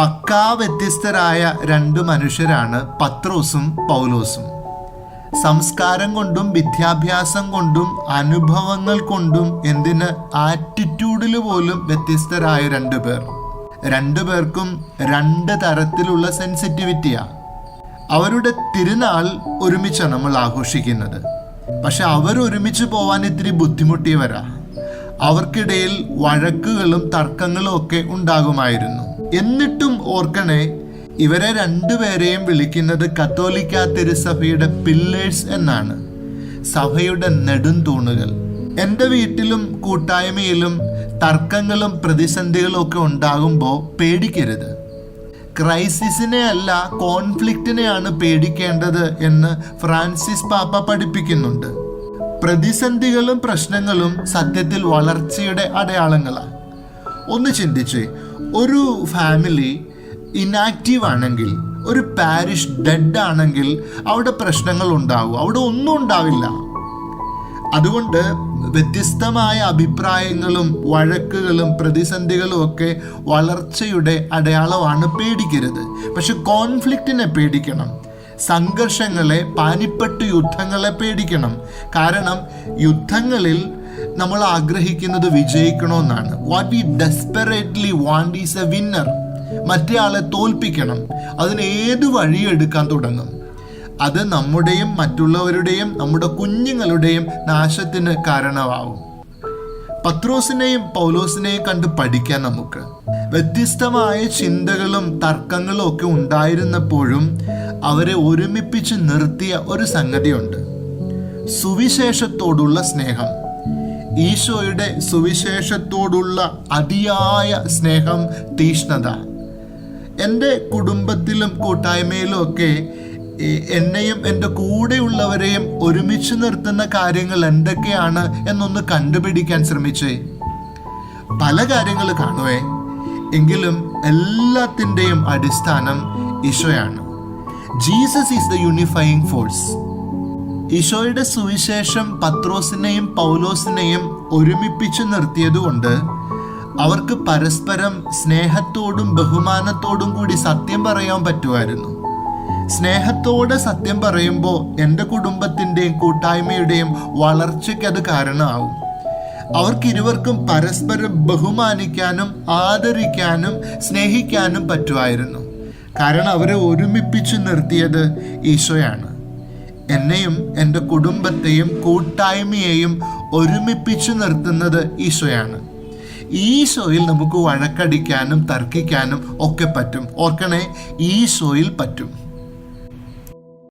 പക്കാ വ്യത്യസ്തരായ രണ്ട് മനുഷ്യരാണ് പത്രോസും പൗലോസും. സംസ്കാരം കൊണ്ടും വിദ്യാഭ്യാസം കൊണ്ടും അനുഭവങ്ങൾ കൊണ്ടും എന്തിന് ആറ്റിറ്റ്യൂഡിൽ പോലും വ്യത്യസ്തരായ രണ്ടു പേർ. രണ്ടു പേർക്കും രണ്ട് തരത്തിലുള്ള സെൻസിറ്റിവിറ്റിയാ അവരുടെ തിരുനാൾ ഒരുമിച്ചാണ് നമ്മൾ ആഘോഷിക്കുന്നത്. പക്ഷെ അവർ ഒരുമിച്ച് പോവാൻ ഇത്തിരി ബുദ്ധിമുട്ടിയവരാ. അവർക്കിടയിൽ വഴക്കുകളും തർക്കങ്ങളും ഒക്കെ ഉണ്ടാകുമായിരുന്നു. എന്നിട്ടും ഓർക്കണേ ഇവരെ രണ്ടുപേരെയും വിളിക്കുന്നത് കത്തോലിക്ക തിരുസഭയുടെ പില്ലേഴ്സ് എന്നാണ്. സഭയുടെ നെടുംതൂണുകൾ. എന്റെ വീട്ടിലും കൂട്ടായ്മയിലും തർക്കങ്ങളും പ്രതിസന്ധികളും ഒക്കെ ഉണ്ടാകുമ്പോൾ പേടിക്കരുത്. ക്രൈസിസിനെ അല്ല കോൺഫ്ലിക്റ്റിനെയാണ് പേടിക്കേണ്ടത് എന്ന് ഫ്രാൻസിസ് പാപ്പ പഠിപ്പിക്കുന്നുണ്ട്. പ്രതിസന്ധികളും പ്രശ്നങ്ങളും സത്യത്തിൽ വളർച്ചയുടെ അടയാളങ്ങളാണ് ഒന്ന് ചിന്തിച്ച് ഒരു ഫാമിലി ഇനാക്റ്റീവ് ആണെങ്കിൽ ഒരു പാരിഷ് ഡെഡ് ആണെങ്കിൽ അവിടെ പ്രശ്നങ്ങൾ ഉണ്ടാവും. അവിടെ ഒന്നും ഉണ്ടാവില്ല. അതുകൊണ്ട് വ്യത്യസ്തമായ അഭിപ്രായങ്ങളും വഴക്കുകളും പ്രതിസന്ധികളും ഒക്കെ വളർച്ചയുടെ അടയാളമാണ് പേടിക്കരുത്. പക്ഷെ കോൺഫ്ലിക്റ്റിനെ പേടിക്കണം. സംഘർഷങ്ങളെ പാനിപ്പെട്ട് യുദ്ധങ്ങളെ പേടിക്കണം. കാരണം യുദ്ധങ്ങളിൽ നമ്മൾ ആഗ്രഹിക്കുന്നത് വിജയിക്കണമെന്നാണ്. What we desperately want is a winner മറ്റേ ആളെ തോൽപ്പിക്കണം. അതിന് ഏത് വഴിയെടുക്കാൻ തുടങ്ങും? അത് നമ്മുടെയും മറ്റുള്ളവരുടെയും നമ്മുടെ കുഞ്ഞുങ്ങളുടെയും നാശത്തിന് കാരണമാവും. പത്രോസിനെയും പൗലോസിനെയും കണ്ട് പഠിക്കാൻ നമുക്ക്. വ്യത്യസ്തമായ ചിന്തകളും തർക്കങ്ങളും ഒക്കെ ഉണ്ടായിരുന്നപ്പോഴും അവരെ ഒരുമിപ്പിച്ച് നിർത്തിയ ഒരു സംഗതിയുണ്ട്. സുവിശേഷത്തോടുള്ള സ്നേഹം. ഈശോയുടെ സുവിശേഷത്തോടുള്ള അതിയായ സ്നേഹം തീഷ്ണത. എന്റെ കുടുംബത്തിലും കൂട്ടായ്മയിലും ഒക്കെ എന്നെയും എന്റെ കൂടെയുള്ളവരെയും ഒരുമിച്ച് നിർത്തുന്ന കാര്യങ്ങൾ എന്തൊക്കെയാണ് എന്നൊന്ന് കണ്ടുപിടിക്കാൻ ശ്രമിച്ചേ. പല കാര്യങ്ങൾ കാണുവേ. എങ്കിലും എല്ലാത്തിന്റെയും അടിസ്ഥാനം ഈശോയാണ്. Jesus is the unifying force ഈശോയുടെ സുവിശേഷം പത്രോസിനെയും പൗലോസിനെയും ഒരുമിപ്പിച്ചു നിർത്തിയതുകൊണ്ട് അവർക്ക് പരസ്പരം സ്നേഹത്തോടും ബഹുമാനത്തോടും കൂടി സത്യം പറയാൻ പറ്റുമായിരുന്നു. സ്നേഹത്തോടെ സത്യം പറയുമ്പോൾ എന്റെ കുടുംബത്തിന്റെയും കൂട്ടായ്മയുടെയും വളർച്ചയ്ക്ക് അത് കാരണമാവും അവർക്കിരുവർക്കും പരസ്പരം ബഹുമാനിക്കാനും ആദരിക്കാനും സ്നേഹിക്കാനും പറ്റുമായിരുന്നു. കാരണം അവരെ ഒരുമിപ്പിച്ചു നിർത്തിയത് ഈശോയാണ്. എന്നെയും എന്റെ കുടുംബത്തെയും കൂട്ടായ്മയെയും ഒരുമിപ്പിച്ചു നിർത്തുന്നത് ഈശോയാണ്. ഈശോയിൽ നമുക്ക് വഴക്കടിക്കാനും തർക്കിക്കാനും ഒക്കെ പറ്റും. ഓർക്കണേ ഈശോയിൽ പറ്റും.